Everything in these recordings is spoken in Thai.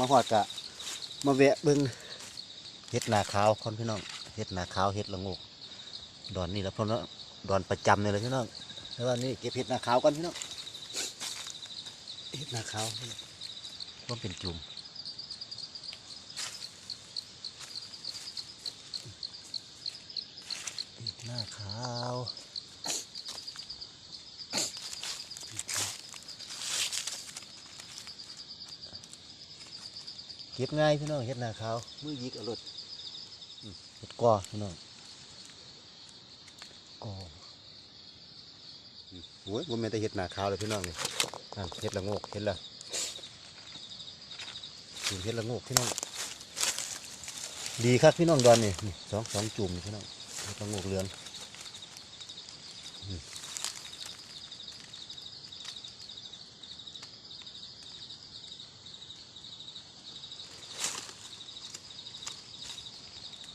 มาหอดกะมาแวะเบิ่งเฮ็ดนาขาวคนพี่น้องเฮ็ดนาขาวเฮ็ดละงกดอนนี่แหละเพราะว่าดอนประจำเลยพี่น้องแล้วว่านี่เก็บเฮ็ดนาขาวกันพี่น้องเฮ็ดนาขาวก็เป็นจุ่มเฮ็ดนาขาว เก็บง่ายพี่น้องเฮ็ดนาขาวมือยิกเอารถอืมเฮ็ดกอพี่น้องกออืมโอ้ยบ่แม่นแต่เฮ็ดนาขาวเลยพี่น้องนี่นั่นเฮ็ดละโงกเฮ็ดละจุ่มเฮ็ดละโงกพี่น้องดีครับพี่น้องดอนนี่สองสองจุ่มพี่น้องเฮ็ดละโงกเหลืองอืม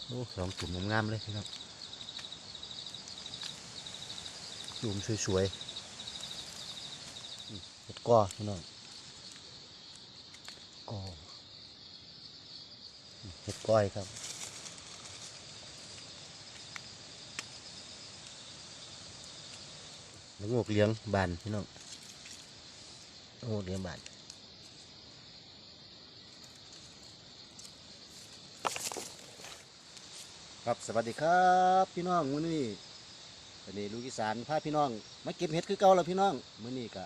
โอ้ สองจุ่มงามๆเลยพี่น้องจุ่มสวยๆเฮ็ดกอพี่น้องกออืมเฮ็ดก้อยครับละโงกเลี้ยงบานพี่น้องโงกเลี้ยงบาน ครับสวัสดีครับพี่น้องมื้อนี้วันนี้ลูกอีสานพาพี่น้องมาเก็บเห็ดคือเก่าแล้วพี่น้องมื้อนี้ก็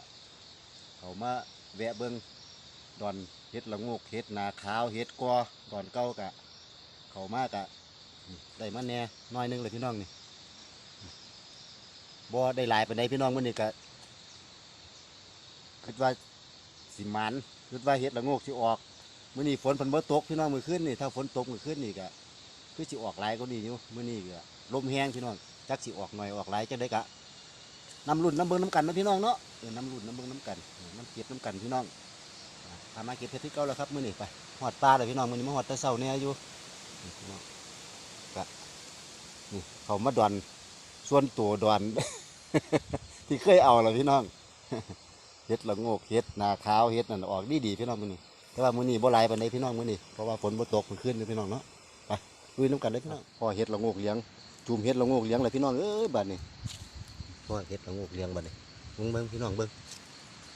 เขามาแวะเบิงดอนเห็ดละงกเห็ดนาขาวเห็ดกอดอนเก่ากะ เขามากะได้มาแน่น้อยนึงเลยพี่น้องนี่บ่ได้หลายปานใดพี่น้องมื้อนี้ก็คิดว่าสิมันคิดว่าเฮ็ดละงกสิออกมื้อนี้ฝนเพิ่นบ่ตกพี่น้องมื้อคืนนี่ถ้าฝนตกมื้อคืนนี่ก็ คือสิออกหลายกว่านี้อยู่เมื้อนี้ก็ลมแห้งพี่น้องจักสิออกหน่อยออกหลายจังได๋ก็น้ำรุ่นน้ำเบิ่งน้ำกันนาะพี่น้องเนาะเออน้ำรุ่นน้ำเบิ่งน้ำกันน้ำเก็บน้ำกันพี่น้องอ่าพามาเก็บเฮ็ดที่เก่าแล้วครับเมื้อนี้ไปฮอดปลาเลยพี่น้องมื้อนี้มาฮอดต่เช้าเนี่ยอยู่ก็นี่เขามาดอนส่วนตัวดอนที่เคยเอาละพี่น้องเฮ็ดละโงกเฮ็ดนาขาวเฮ็ดนั่นออกดีดีพี่น้องมื้อนี้แต่ว่ามื้อนี้บ่หลายปานพี่น้องมื้อนี้เพราะว่าฝนบ่ตกมื่อคืนนี่พี่น้องเนาะ ลุยน้ำกันเลยพี่น้องพอเฮ็ดละโงกเลี้ยงจุ่มเฮ็ดละโงกเลี้ยงเลยพี่น้องเอ้ยบัดนี้พอเฮ็ดละโงกเลี้ยงบัดนี้เบิ่งเบิ่งพี่น้องเบิ่ง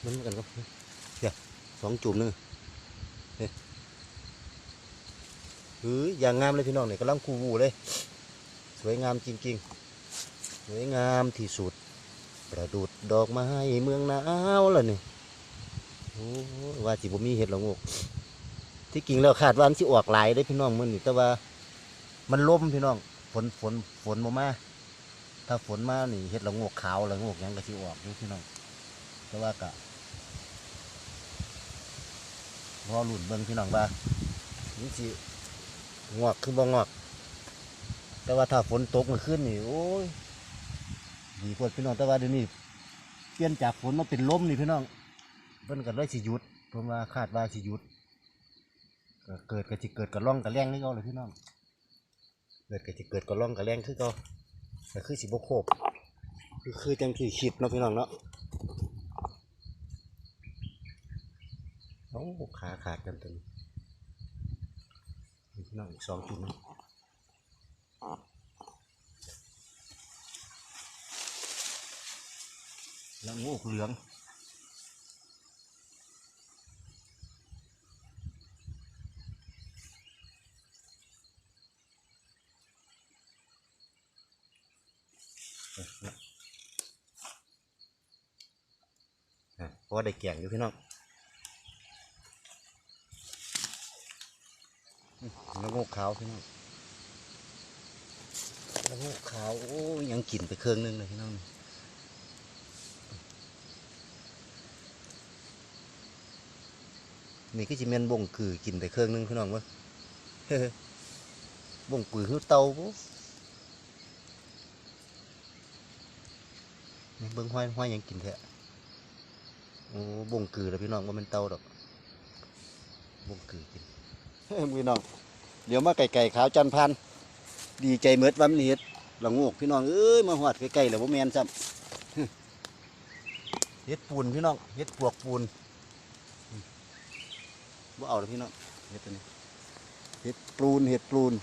เบิ่งกันครับเดี๋ยวสองจุ่มหนึงเฮ้ยยอย่างงามเลยพี่น้องเนี่ยกำลังคูวูเลย สวยงามจริงๆสวยงามที่สุด ประดุดดอกไม้เมืองหนาวล่ะนี่โอ้ยว่าสิบ่มีเห็ดละโงกที่จริงแล้วคาดว่ามันสิออกหลายได้พี่น้องมื้อนี้แต่ว่า มันล่มพี่น้องฝนฝนฝนบ่มาถ้าฝนมานี่เห็ดละโงกขาวละโงกยังก็สิออกอยู่พี่น้องแต่ว่าก็รอหลุ่นเบิ่งพี่น้องว่ามันสิงอกคือบ่งอก แต่ว่าถ้าฝนตกมื่อคืนนี่โอ้ยดีพวดพี่น้องแต่ว่าเดี๋ยวนี้เปลี่ยนจากฝนมาเป็นลมนี่พี่น้องเพิ่นก็เลยสิหยุดผมว่าคาดว่าสิหยุดเกิดก็สิเกิดกับร่องกับแรงนี่ก็เลยพี่น้อง เกิดก็สิเกิดกับร่องกับแรงคือก็ก็คือสิบโคบคือคือจังที่คิดเนาะพี่น้องเนาะโอ้ขาขาดกันตัวนี้นี่พี่น้องอีกสองจุดนะแล้วงูกเหลือง อะเพราะว่าได้แกงอยู่พี่น้องแล้วงูขาวพี่น้องแล้วงูขาวโอ้ยังกินไปเครื่องนึงเลยพี่น้องนี่ก็จะเมียนบ่งกือกินไปเครื่องนึงพี่น้องวะบ่งกือคือเตาปุ๊นี่เบิ้งห้อยห้อยยังกินแท้โอ้บ่งกือแล้วพี่น้องว่ามันเตาดอกบ่งกือกินพี่น้องเดี๋ยวมาไก่ไก่ขาวจันพันดีใจเมิดว่ามันเฮ็ดละโงกพี่น้องเอ้ยมาหอดใกล้ๆแล้วบ่แม่นซ้ำเฮ็ดปูนพี่น้องเฮ็ดปวกปูนบ่เอาแล้วพี่น้องเห็ดอันนี้เห็ดปลูนเห็ดปลูน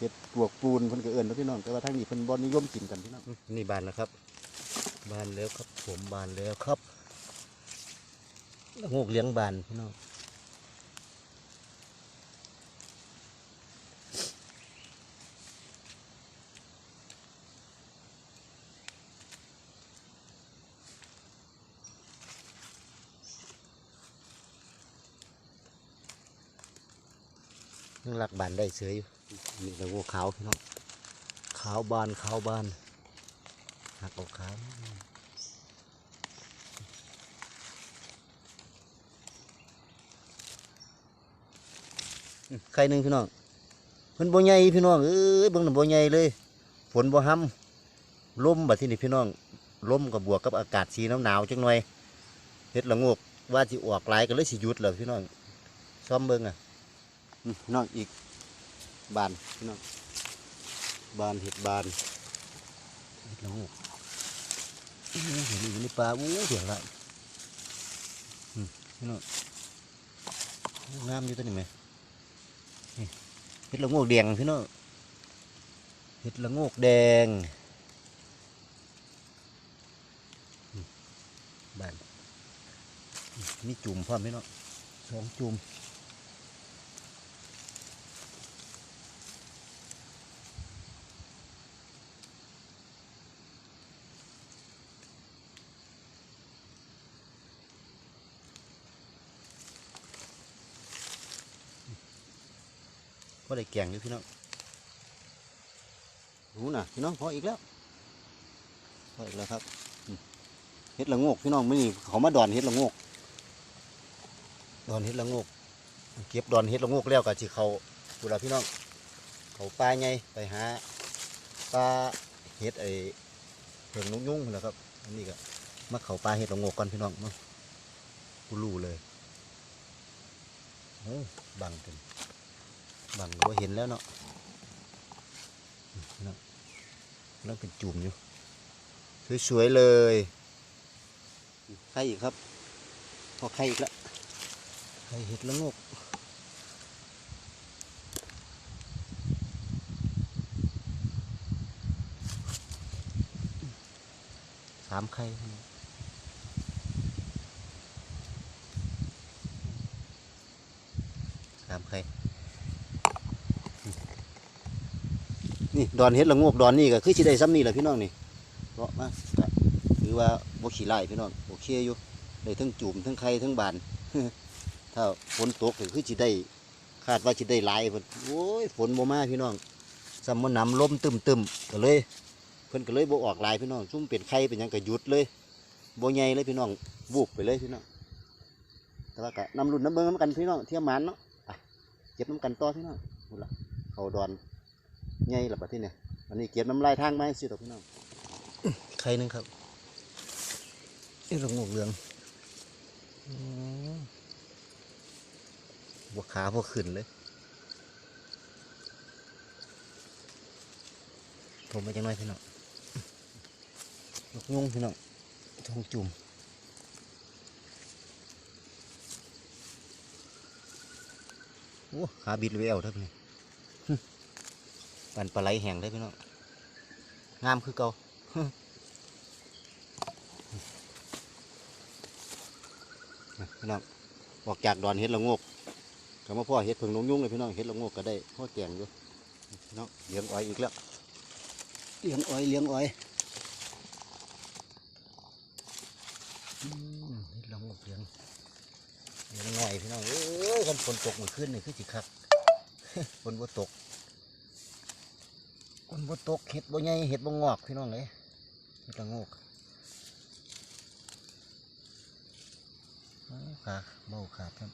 เห็ดปลวกปลูนเพิ่นก็เอิ้นเนาะพี่น้องแต่ว่าทางนี้เพิ่นบ่นิยมกินกันพี่น้องนี่บานแล้วครับ บานแล้วครับผมบานแล้วครับละ โงกเลี้ยงบานพี่น้องยังหลักบานได้เฉยอยู่นี่ละโงกขาวพี่น้องขาวบานขาวบานหักออกขาว ไข่หนึ่งพี่น้องเพิ่นบ่ใหญ่พี่น้องเอ้ยเบิ่งน่ะบ่ใหญ่เลย ฝนบ่ห้ำลมบัดที่นี่พี่น้องลมกับบวกกับอากาศสีหนาวๆจังหน่อยเฮ็ดละงกว่าสิออกหลายก็เลยสิหยุดแล้วพี่น้องซ้อมเบิ่งอะพี่น้องอีกบานพี่น้องบานเห็ดบานเห็ดละงกเห็นอยู่ในป่าอู้เสียงละพี่น้องงามอยู่ตัวนี้ไหม เห็ดละโงกแดงพี่น้องเห็ดละโงกแดงบ้านอืมมีจุ่มพร้อมพี่น้องสองจุ่ม ได้แกงอยู่พี่น้องรู้นะพี่น้องพออีกแล้วพออีกแล้วครับอืมเห็ดละโงกพี่น้องไม่นี่เขามาดอนเห็ดละโงกดอนเห็ดละโงกเก็บดอนเห็ดละโงกแล้วก็สิเขาดูแลพี่น้อง เขาปลาไงไปหาปลาเห็ดไอ้เผิงนุ่งยุ่งๆนั่นแหละครับอันนี้ก็มาเขาปลาเห็ดละโงกก่อนพี่น้องมากูรู้เลยโอ้บังเต็ม บังก็เห็นแล้วเนาะนั่นนั่นเป็นจุ่มอยู่ สวยๆเลยไข่อีกครับพอไข่อีกแล้วไข่เห็ดละโงกสามไข่สามไข่ นี่ดอนเฮ็ดละงกดอนนี่ก็คือสิได้ซ้ำนี่แหละพี่น้องนี่เพราะมาก็ถือว่าบ่ขี้ไล่พี่น้องโอเคอยู่ได้ทั้งจุ่มทั้งไข่ทั้งบานถ้าฝนตกก็คือสิได้คาดว่าสิได้หลายเพิ่นโอ้ยฝนบ่มาพี่น้องซ้ำมันน้ำลมตึมๆก็เลย เพิ่นก็เลยบ่ออกหลายพี่น้องซุ่มเป็นไข่เป็นยังก็หยุดเลยบ่ใหญ่เลยพี่น้องวูบไปเลยพี่น้องแต่ว่าก็นำรุ่นน้ำเบิ่งน้ำกันพี่น้องเที่ยมมันเนาะเก็บน้ำกันต่อพี่น้องนู่นล่ะเขาดอน ไงหล่ะบัดที่เนี่ยอันนี้เก็บน้ำลายทางไหมสิตอกพี่น้องไข่หนึงครับเอ้ระงกเหลืองอืมบวขาพวกขึ้นเลยผมไปจังน้อยพี่น้องนกยุงพี่น้องทองจุ่มโอ้ขาบิดเลยแอวทักนี่ ปันปลาไหลแห้งได้พี่น้องงามคือเก่าพี่น้องออกจากดอนเห็ดละโงกก็มาพ่อเห็ดเพิ่งลงยุ่งเลยพี่น้องเห็ดละโงกก็ได้พ่อแกงอยู่พี่น้องเลี้ยงอ้อยอีกแล้วเลี้ยงอ้อยเลี้ยงอ้อยอืมเห็ดละโงกเลี้ยงเลี้ยงหน่อยพี่น้องเอ้ยกันฝนตกเมื่อคืนนี่คือสิคักฝนบ่ตกคน บ่ตกเห็ดบ่ใหญ่เห็ดบ่งอกพี่น้องเลยเห็ดละโงกอ้าวขาเบาขาดครับ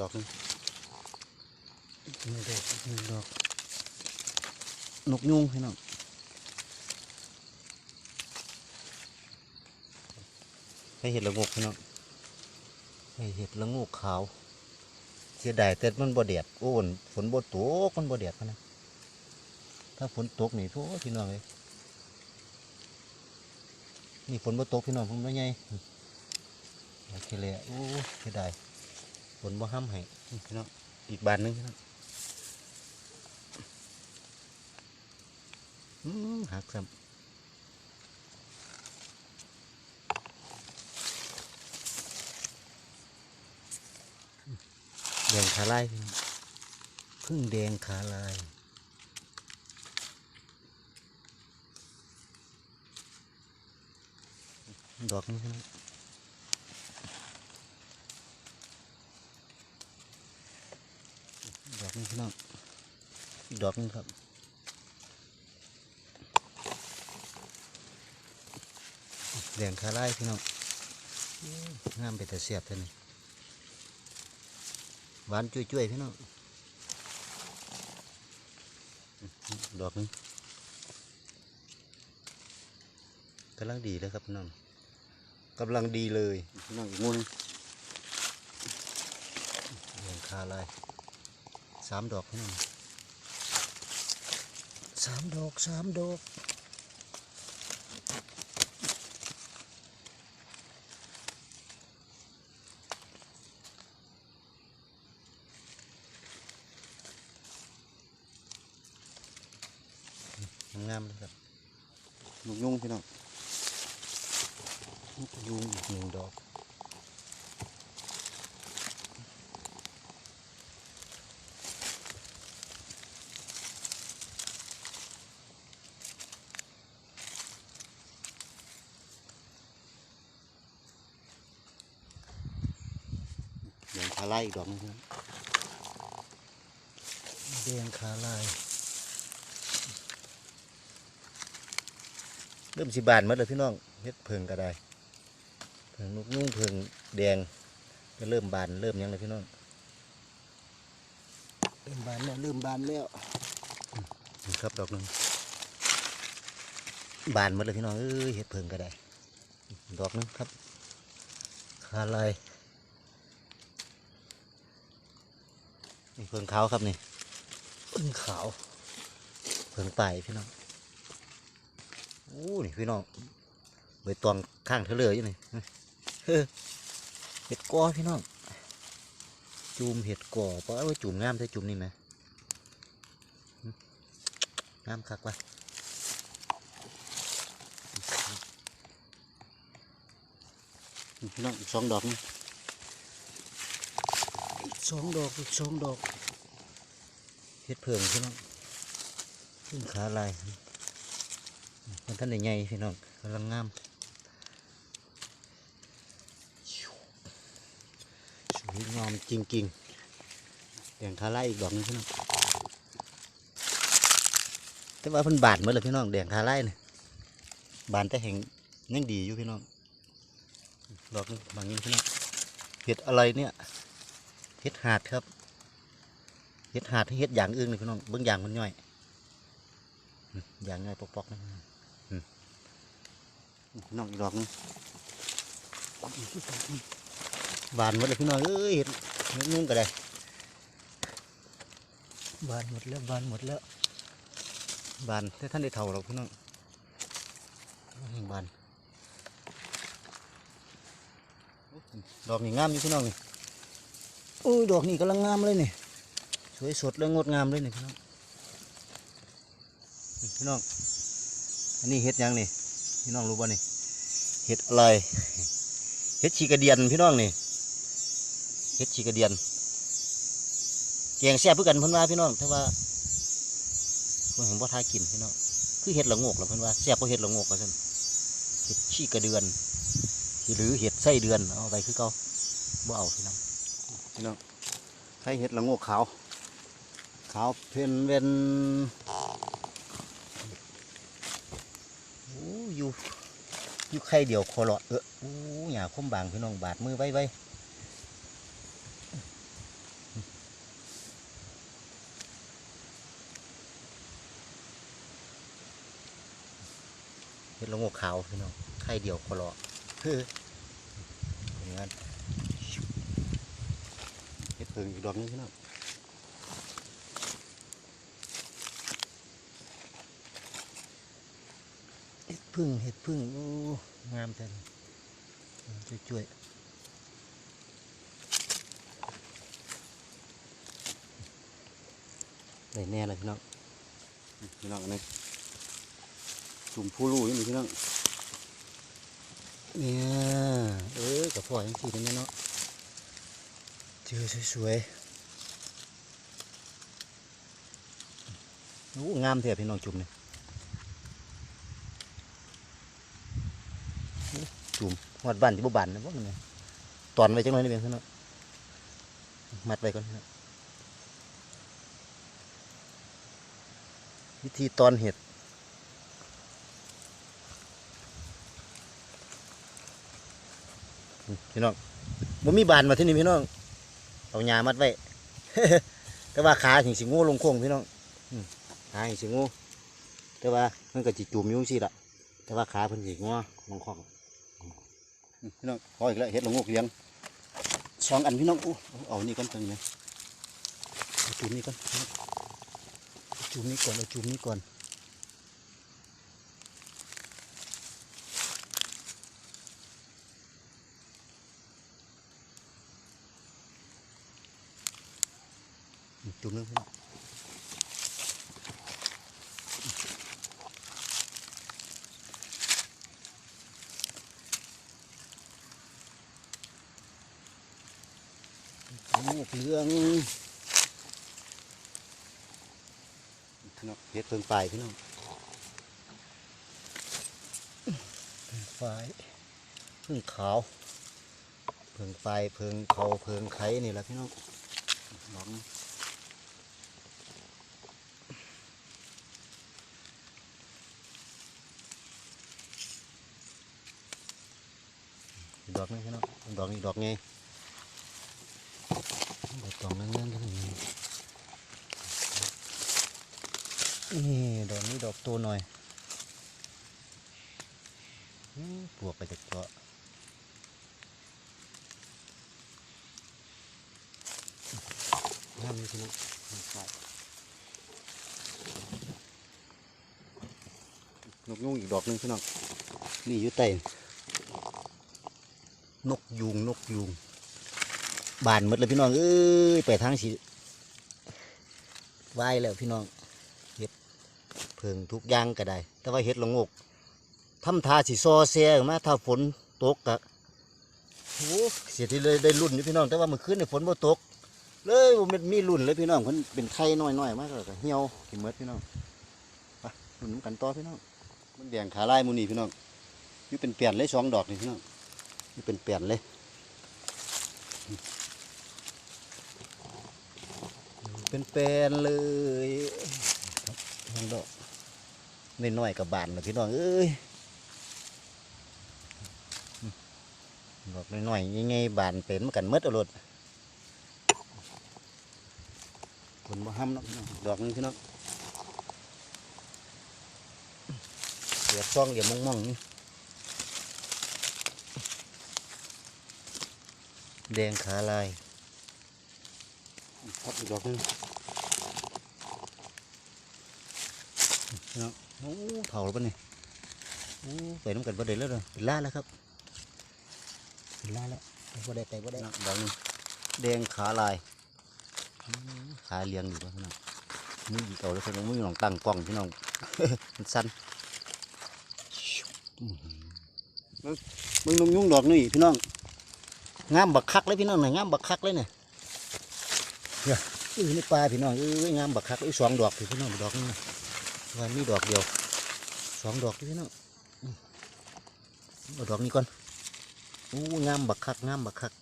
ดอกหนึงหนึ่งดอกหนึ่งดอก นกยุงพี่น้องให้เห็ดละงกพี่น้องให้เห็ดละงกขาว เสียดายแต่มันบ่แดดโอ้นฝนบ่ตกมันบ่แดดพะนะถ้าฝนตกนี่โทษพี่น้องเลยนี่ฝนบ่ตกพี่น้องผมว่าไงโอเคเลยอะโอ้เสียดายฝ นบ่ห้ำให้พี่น้องอีกบานนึงพี่น้องอืมหักซ้ำแดงขาลายพึ่งแดงขาลายดอกนี้พี่ น้องดอกนี้พี่น้องอีกดอกนึงครับแดงคาไล่พี่น้องอื้องามไปแต่เสียบเท่านี้หวานจุ้ยๆพี่น้องดอกนึงกำลังดีเลยครับพี่น้องกำลังดีเลยนั่งอีกมุนเรียงคาไลาย สามดอกพี่น้องสามดอกสามดอกงามเลยครับนกยุงพี่น้อง นกยุงอีกหนึ่งดอกแดงคาลายอีกดอกหนึงครับแดงคาลาย เริ่มสิบานหมดเลยพี่น้องเฮ็ดเพิงก็ได้เพิงนกนุ่งเพิงแดงก็เริ่มบานเริ่มหยังเลยพี่น้องเริ่มบานแล้วเริ่มบานแล้วนี่ครับดอกหนึงบานหมดเลยพี่น้องเอ้ยเฮ็ดเพิงก็ได้ ดอกหนึงครับคาลายนี่เพิงขาวครับนี่เพิงขาว เพิงป่ายพี่น้องโอ้นี่พี่น้องใบตองข้างเธอเลยอยู่นี่เฮ้อเห็ดกอพี่น้องจูมเห็ดกอเพราะว่าจูมงามใช่จูมนี่ไหมหึงามคักวะนี่พี่น้องอีกสองดอกนี่อีกสองดอกอีกสองดอก เห็ดเพิงพี่น้องขึ้นขาลายมันท่านได้ใหญ่พี่น้องกำลังงามสวยงามจริงๆแดงคาไล่อีกดอกนึงพี่น้องแต่ว่าเพิ่นบานหมดเลยพี่น้องแดงคาไล่เนี่ยบานแต่แห่งยังดีอยู่พี่น้องดอกนึงบางนี้พี่น้องเห็ดอะไรเนี่ยเห็ดหาดครับ เห็ดหาดให้เห็ดอย่างอื่นเลยพี่น้องเบื้องอย่างมันย่อยอืมอย่างง่ายปอกๆนะน้องอีกดอกหนึงบานหมดเลยพี่น้องเอ้ยเห็ดเห็ดนุ่งก็ได้บานหมดแล้วบานหมดแล้วบานแต่ท่านได้เท่าหรอกพี่น้องบานดอกนี่งามอยู่พี่น้องนี่โอ้ยดอกนี่กำลังงามเลยนี่ สวยสดและงดงามเลยนี่พี่น้องพี่น้องอันนี้เห็ดยังนี่พี่น้องรู้ป่ะนี่เห็ดอะไรเห็ดชีกระเดียนพี่น้องนี่เห็ดชีกระเดียนแกงแซ่บเพื่อกันเพิ่นว่าพี่น้องแต่ว่าเพิ่นเห็นบ่ทายกินพี่น้องคือเห็ดละงกล่ะเพิ่นว่าแซ่บกว่าะเห็ดละงกว่าซั่นเห็ดชีกระเดือนหรือเห็ดไส้เดือนเอาไปคือเก่าบ่เอาพี่น้องพี่น้องใช้เห็ดละงกขาว ขาเพนเวนอยู่อยู่ไข่เดียวคอหลอดเออโอ้หยาคมบางพี่น้องบาดมือไว้ไว้เห็ดลงอกขาวพี่น้องไข่เดียวคอหลอดคือเห็นไหเห็ดเพิงอีกดอกนึงพี่น้อง พึ่งเห็ดพึ่งโอ้งามจังช่วยๆได้แน่เลยพี่น้องพี่น้องอันนี้จุ่มผู้รู้อยังนี้พี่น้องเนี่ยเออกับพ่อยังสี่นั่นเนาะเจอสวยๆโอ้งามเถอะพี่น้องจุ่มเนี่ยโอ้จุ่ม หอดบันที่บ่บันนะว่ามันเนี่ยตอนไว้จังเลยนี่เพียงพี่น้องมัดไว้ก่อนพิธีตอนเห็ดพี่น้องบ่มีบานมาที่นี่พี่น้อง เอาหญ้ามัดไว้ แต่ว่าขาถึงสิงูลงโค้งพี่น้องขาถึงสิงูแต่ว่ามันก็จิจุ่มยุ่งสิละแต่ว่าขาเพิ่นสิงอลงคอกอืม พี่น้องขออีกแล้วเห็ดละงกเลี้ยงสองอันพี่น้องอู้เอานี่ก่อนตรงนี้นะเอาจุ่มนี่ก่อนจุ่มนี่ก่อนเอาจุ่มนี่ก่อน จุ่มนึงพี่น้อง โอ้เหลืองพี่น้องเห็ดเพิ่งไปพี่น้องเพิ่งไฟเพิ่งขาว เพิ่งไฟเพิ่งเขาเพิ่งไข่นี่แหละพี่น้องลองดอกนี้พี่น้องดอกนี้ดอกไง ดอกตองนั่นนั่นทั้งนี้นี่ดอกนี้ดอกตัวหน่อยปวกไปจากเกาะน้ำนี่พี่น้องนกยุงอีกดอกนึงพี่น้องนี่อยู่ใต้นกยูงนกยูง บานหมดเลยพี่น้องเอ้ยไปทางสิวายแล้วพี่น้องเห็ดเพิงทุกอย่างก็ได้ แต่ว่าเห็ดละโงกทำทาสิซอเสียมาถ้าฝนตกกะโอ้เสียที่เลยได้รุ่นอยู่พี่น้องแต่ว่าเมื่อคืนในฝนบ่ตก เลยมันมีรุ่นเลยพี่น้องเพิ่นเป็นไข่น้อยๆมากเลยเหี่ยวกินหมดพี่น้องไปรุ่นกันต่อพี่น้องมันแดงขาลายมูนี่พี่น้องนี่เป็นเปลี่ยนเลยสองดอกนี่พี่น้องนี่เป็นเปลี่ยนเลย เป็นแปลนเลยทางดอกน้อยๆกับบานนะพี่น้องเอ้ยดอกน้อยๆยังไงบานเป็นมากันมดอารถคนมาห้ำเนาะดอกนึงพี่น้องเสียบซ่องเดี๋ยวมองๆนี่แดงขาลายครับอีกดอกนึง เนาะโอ้เผาแล้วปะเนี่ยโอ้ไปน้ำกันประเด็นแล้วเด้อเป็นล่าแล้วครับเป็นล่าแล้วไปบ่ได้ไปบ่ได้เนาะดอกหนึงแดงขาลายอืมขาเลี้ยงอยู่ป่ะพี่น้องมืออีกเอาแล้วพี่น้องมือหลองตั้งกล้องพี่น้องมันสั้นอื้อหือมึงมึงนุ่งดอกนี่พี่น้องงามบักคักเลยพี่น้องหน่อยงามบักคักเลยเนี่ยเนี่ยอือนี่ปลาพี่น้องเอ้ยงามบักคักอีกสองดอกพี่พี่น้องดอกนึงนะ วันนี้ดอกเดียวสองดอกพี่น้องอืมเอาดอกนี้ก่อนอู้งามบักคักงามบักคัก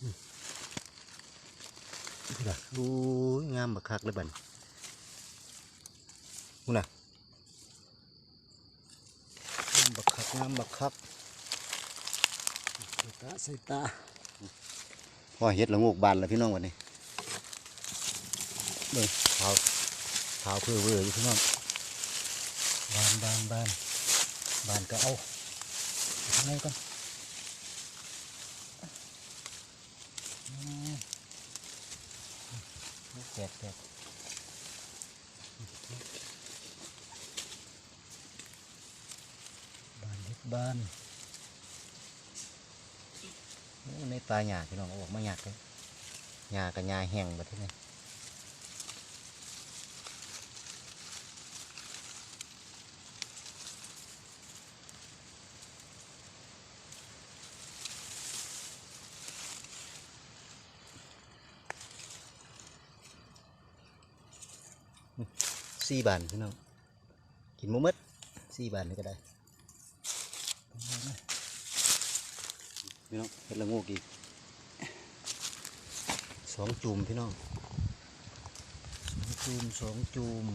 อืมนี่ล่ะอู้ยงามบักคักเลยบัดนอู้น่ะงามบักคักงามบักคักใส่ตาใส่ตาพอเห็ดละงูกบานแล้วพี่น้องวันนี้เบิ่งขาว ขาวเพื่อเวอร์อยู่พี่น้องบานบานบานบานก็เอาทางไหนก่อนแตกแตกบานเล็กบานในปลาหยาพี่น้องเอาออกมาหยาดเลยหยากับหยาแห้งแบบนี้ สี่บานพี่น้องกินหมูหมดสี่บานนี่ก็ได้พี่น้องเห็ดละโงูกอีกสองจุ่มพี่น้องสองจุ่มสองจุ่ม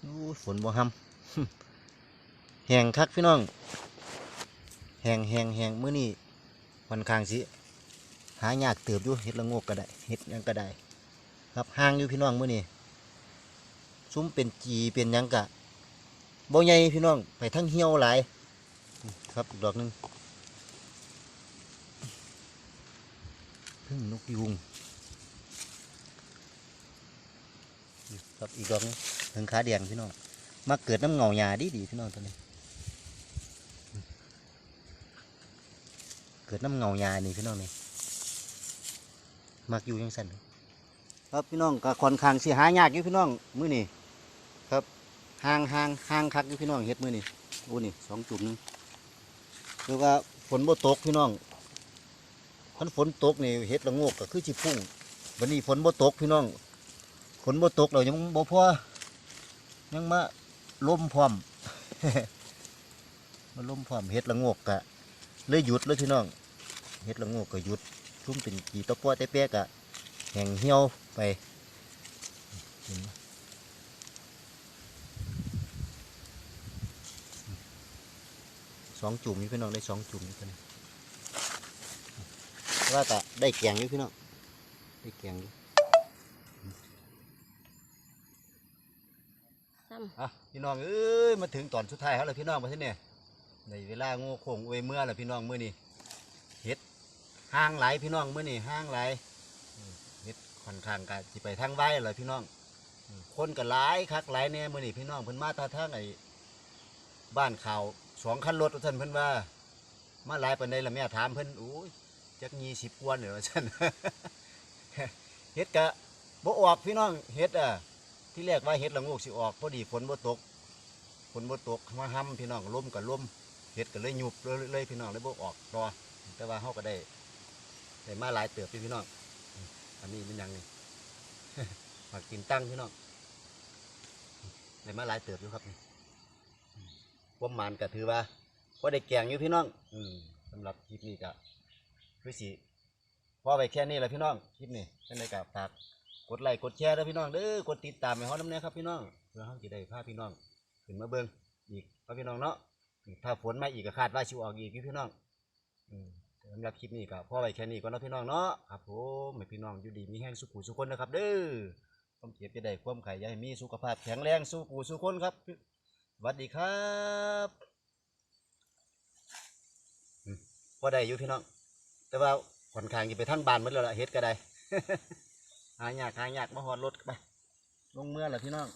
โอ้ยฝนบ่ห้ำแหงคักพี่น้องแหงแหงแหงมื้อนี้วันข้างสิ หายากเติบอยู่เห็ดละงกก็ได้เห็ดยังก็ได้ ครับห่างอยู่พี่น้องมื้อนี้ซุ้มเป็นจีเป็นยังกะบ่ใหญ่พี่น้องไปทั้งเหี่ยวหลายครับอีกดอกหนึงพึ่งนกยุงครับอีกดอกหนึงถึงขาแดงพี่น้องมาเกิดน้ำเงาหญ้าดีดีพี่น้องตัวนี้ เกิดน้ำเงาหญ้านี่พี่น้องนี่ มักอยู่ยังสั่นครับพี่น้องก็ค่อนข้างสิหายากอยู่พี่น้องมื้อนี้ครับห่างห่างห่างคักอยู่พี่น้องเฮ็ดมื้อนี้โอ้นี่สองจุ่มหนึงคือว่าฝนบ่ตกพี่น้องคันฝนตกนี่เฮ็ดละงกก็คือสิพุ่งวันนี้ฝนบ่ตกพี่น้องฝนบ่ตกเรายังบ่พอยังมาล้มพร้อมมาล้มพร้อมเฮ็ดละงกกะเลยหยุดเลยพี่น้องเฮ็ดละงกก็หยุด ชุ่มเป็นกีตะปัวแต่เปียกอะแห้งเหี่ยวไปเห็นบ่สองจุ่มอยู่พี่น้องได้สองจุ่มอยู่พี่น้องว่าแต่ได้แกงอยู่พี่น้องได้แกงอยู่ซ้อะพี่น้องเอ้ยมาถึงตอนสุดท้ายแล้วล่ะพี่น้องมาที่นี่ในเวลาโง่โค้งอวยเมื่อแล้วพี่น้องมื้อนี้เฮ็ด ห้างหลายพี่น้องมื้อนี้ห้างหลายเฮ็ดค่อนข้างกะสิไปทางไว้เลยพี่น้องอืมคนก็หลายคักหลายแน่มื้อนี้พี่น้องเพิ่นมาตาทางไอ้บ้านข่าวสองคันรถว่าซั่นเพิ่นว่า มาหลายปานใดล่ะแม่ถามเพิ่นโอ้ยจัก20กว่าเนี่ยว่าซั่นเฮ็ดกะบ่ออกพี่น้องเฮ็ดอะที่แรกว่าเฮ็ดละงูกสิออกพอดีฝนบ่ตกฝนบ่ตกมาห้ำพี่น้องลมก็ลมเฮ็ดก็เลยหยุบเลยเลยพี่น้องเลยบ่ออกรอแต่ว่าเฮาก็ได้ ได้มาหลายเติบอยู่พี่น้องอันนี้มันยังนี่ผักกินตั้งพี่น้องได้มาหลายเติบอยู่ครับนี่ความหมานก็ถือว่าพอได้แกงอยู่พี่น้อง อืมสำหรับคลิปนี้ก็คือสิพอไปแค่นี้แหละพี่น้องคลิปนี้เป็นไรกับฝากกดไลค์กดแชร์ด้วยพี่น้องเด้อกดติดตามให้ฮอน้ำเนี้ยครับพี่น้องเพื่อเขาจะได้พาพี่น้องขึ้นมาเบิ่งอีกครับพี่น้องเนาะถ้าฝนมาอีกก็คาดว่าชิวออกอีกพี่น้อง อืม สำหรับคลิปนี้ก็พอไว้แค่นี้ก่อนเนาะพี่น้องเนาะครับผมให้พี่น้องอยู่ดีมีแห้งสุขุสุขคนนะครับ เด้อความเจ็บจะได้ความไข่ยาให้มีสุขภาพแข็งแรงสุขุสุขคนครับสวัสดีครับพอได้อยู่พี่น้อง แต่ว่าค่อนข้างจะไปทั้งบ้านหมดแล้วล่ะเฮ็ดก็ได้หายากหายากมาหอดรถไปลงเมื่อแล้วพี่น้อง